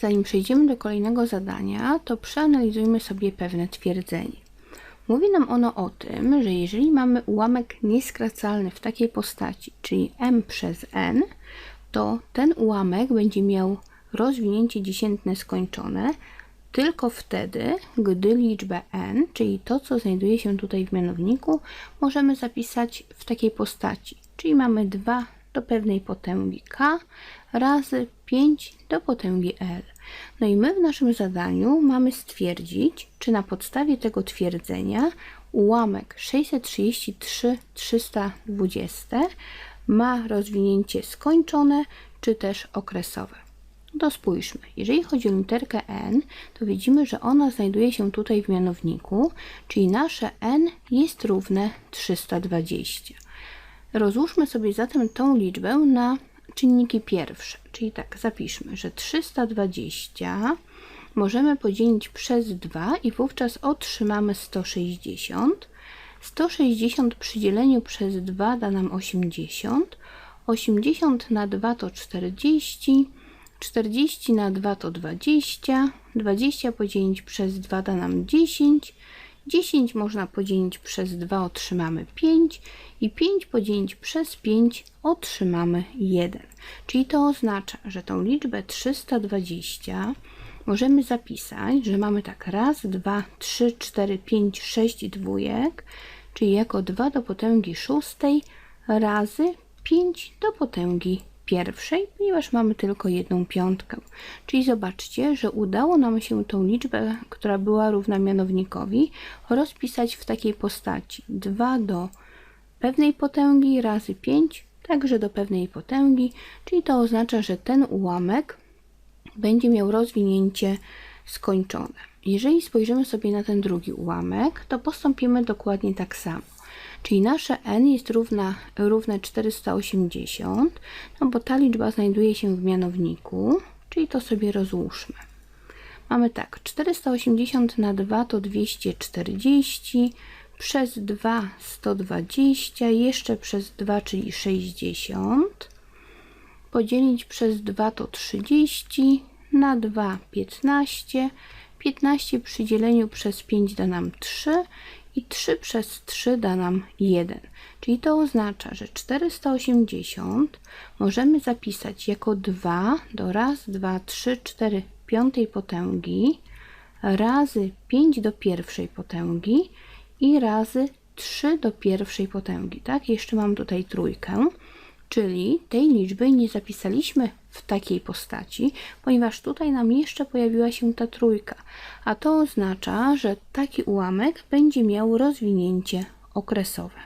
Zanim przejdziemy do kolejnego zadania, to przeanalizujmy sobie pewne twierdzenie. Mówi nam ono o tym, że jeżeli mamy ułamek nieskracalny w takiej postaci, czyli m przez n, to ten ułamek będzie miał rozwinięcie dziesiętne skończone tylko wtedy, gdy liczbę n, czyli to, co znajduje się tutaj w mianowniku, możemy zapisać w takiej postaci. Czyli mamy 2 do pewnej potęgi k razy 5 do potęgi l. No i my w naszym zadaniu mamy stwierdzić, czy na podstawie tego twierdzenia ułamek 633 320 ma rozwinięcie skończone, czy też okresowe. To spójrzmy. Jeżeli chodzi o literkę n, to widzimy, że ona znajduje się tutaj w mianowniku, czyli nasze n jest równe 320. Rozłóżmy sobie zatem tą liczbę na czynniki pierwsze. Czyli tak, zapiszmy, że 320 możemy podzielić przez 2 i wówczas otrzymamy 160. 160 przy dzieleniu przez 2 da nam 80. 80 na 2 to 40. 40 na 2 to 20. 20 podzielić przez 2 da nam 10. 10 można podzielić przez 2, otrzymamy 5 i 5 podzielić przez 5 otrzymamy 1. Czyli to oznacza, że tą liczbę 320 możemy zapisać, że mamy tak raz, 2, 3, 4, 5, 6 dwójek, czyli jako 2 do potęgi szóstej razy 5 do potęgi pierwszej, ponieważ mamy tylko jedną piątkę. Czyli zobaczcie, że udało nam się tą liczbę, która była równa mianownikowi, rozpisać w takiej postaci 2 do pewnej potęgi razy 5, także do pewnej potęgi, czyli to oznacza, że ten ułamek będzie miał rozwinięcie skończone. Jeżeli spojrzymy sobie na ten drugi ułamek, to postąpimy dokładnie tak samo. Czyli nasze n jest równa, równe 480, no bo ta liczba znajduje się w mianowniku, czyli to sobie rozłóżmy. Mamy tak, 480 na 2 to 240, przez 2 120, jeszcze przez 2, czyli 60, podzielić przez 2 to 30, na 2 15, 15 przy dzieleniu przez 5 da nam 3 i 3 przez 3 da nam 1. Czyli to oznacza, że 480 możemy zapisać jako 2 do raz, 2, 3, 4 piątej potęgi razy 5 do pierwszej potęgi i razy 3 do pierwszej potęgi. Tak, jeszcze mam tutaj trójkę, czyli tej liczby nie zapisaliśmy w takiej postaci, ponieważ tutaj nam jeszcze pojawiła się ta trójka, a to oznacza, że taki ułamek będzie miał rozwinięcie okresowe.